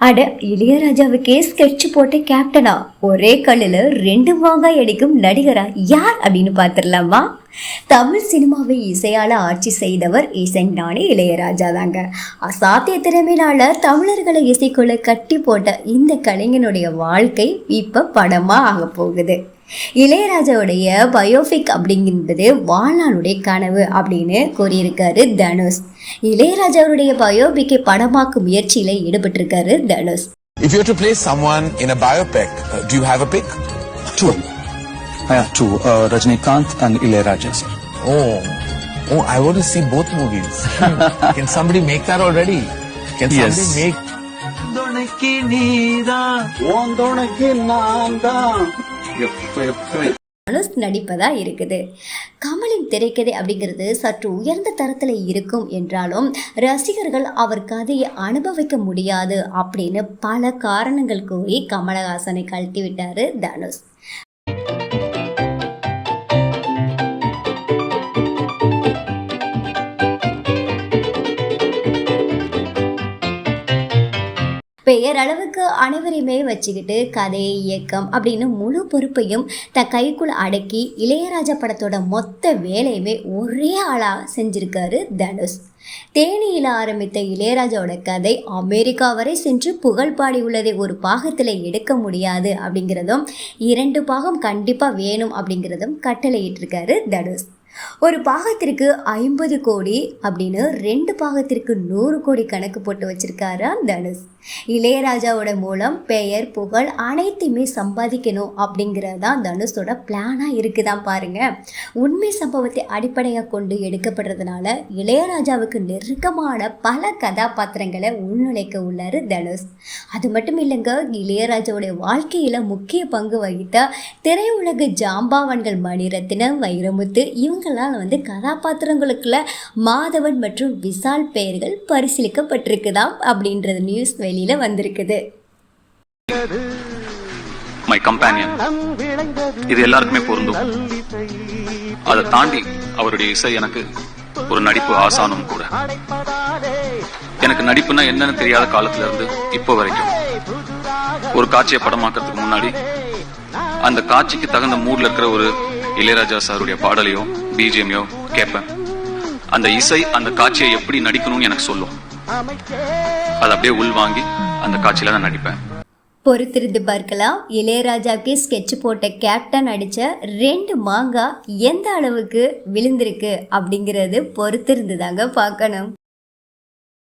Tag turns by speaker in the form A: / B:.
A: அட இளையராஜாவுக்கே ஸ்கெட்ச் போட்ட கேப்டனா ஒரே கல்லில் ரெண்டு வாங்காய் அடிக்கும் நடிகரா? யார் அப்படின்னு பார்த்துடலாமா? தமிழ் சினிமாவை இசையால ஆட்சி செய்தவர் இசைஞானி இளையராஜா தாங்க. அசாத்திய திறமையினால தமிழர்களை இசைக்குள்ள கட்டி போட்ட இந்த கலைஞனுடைய வாழ்க்கை இப்போ படமா ஆக போகுது. இளையராஜாவுடைய பயோபிக் அப்படிங்கிறது வாழ்நாளுடைய கனவு அப்படின்னு கூறியிருக்காரு தனுஷ் இளையராஜாவுடைய பயோபிக்கை படமாக்கும் முயற்சியில ஈடுபட்டிருக்காரு Dhanush
B: If you were to play someone in a biopic, uh, do you have a pick?
C: Two. Yeah, two. Uh, Rajnikant and Ilayaraja, sir.
B: Oh, oh, I want to see both movies. Can somebody make that already? Can
C: Yes.
B: somebody make?
D: துணைக்கு நீதான்
C: உன் துணைக்கு நான் தான் எப்ப
A: தனுஷ் நடிப்பதா இருக்குது. கமலின் திரைக்கதை அப்படிங்கிறது சற்று உயர்ந்த தரத்தில் இருக்கும் என்றாலும் ரசிகர்கள் அவர் கதையை அனுபவிக்க முடியாது அப்படின்னு பல காரணங்கள் கூறி கமலஹாசனை கழட்டி விட்டாரு தனுஷ். பெயரளவுக்கு அனைவரையுமே வச்சுக்கிட்டு கதை இயக்கம் அப்படின்னு முழு பொறுப்பையும் தன் கைக்குள் அடக்கி இளையராஜா படத்தோட மொத்த வேலையுமே ஒரே ஆளாக செஞ்சுருக்காரு தனுஷ். தேனியில் ஆரம்பித்த இளையராஜாவோட கதை அமெரிக்கா வரை சென்று புகழ் பாடி உள்ளதை ஒரு பாகத்தில் எடுக்க முடியாது அப்படிங்கிறதும் இரண்டு பாகம் கண்டிப்பாக வேணும் அப்படிங்கிறதும் கட்டளையிட்டிருக்காரு தனுஷ். ஒரு பாகத்திற்கு ஐம்பது கோடி அப்படின்னு ரெண்டு பாகத்திற்கு நூறு கோடி கணக்கு போட்டு வச்சிருக்காரா தனுஷ். இளையராஜாவோட மூலம் பெயர் புகழ் அனைத்தையுமே சம்பாதிக்கணும் அப்படிங்கிறது தான் தனுஷோட பிளானாக இருக்குதான் பாருங்கள் உண்மை சம்பவத்தை அடிப்படையாக கொண்டு எடுக்கப்படுறதுனால இளையராஜாவுக்கு நெருக்கமான பல கதாபாத்திரங்களை உள்நுழைக்க உள்ளார் தனுஷ். அது மட்டும் இல்லைங்க இளையராஜாவுடைய வாழ்க்கையில் முக்கிய பங்கு வகித்த திரையுலக ஜாம்பாவன்கள் மணிரத்னம் வைரமுத்து இவங்களால் வந்து கதாபாத்திரங்களுக்குள்ள மாதவன் மற்றும் விசால் பெயர்கள் பரிசீலிக்கப்பட்டிருக்குதாம் அப்படின்றது நியூஸ் வெளியில வந்திருக்குது.
E: மை கம்பேனியன் இது எல்லாருக்குமே பொருந்தும். அதை தாண்டி அவருடைய இசை எனக்கு ஒரு நடிப்பு ஆசானும் கூட. எனக்கு நடிப்புனா என்னன்னு தெரியாத காலத்துல இருந்து இப்போ வரைக்கும். ஒரு காட்சியை படமாக்கிறதுக்கு முன்னாடி அந்த காட்சிக்கு தகுந்த மூட்ல இருக்கிற ஒரு இளையராஜா சாருடைய பாடலையோ பிஜிஎம்யோ கேட்பேன். அந்த இசை அந்த காட்சியை எப்படி நடிக்கணும்னு எனக்கு சொல்லும். அதை அப்படியே உள்வாங்கி அந்த காட்சியில நான் நடிப்பேன்.
A: பொறுத்திருந்து பார்க்கலாம். இளையராஜாவுக்கு ஸ்கெட்ச் போட்ட கேப்டன் அடித்த ரெண்டு மாங்காய் எந்த அளவுக்கு விழுந்திருக்கு அப்படிங்கிறது பொறுத்திருந்து தாங்க பார்க்கணும்.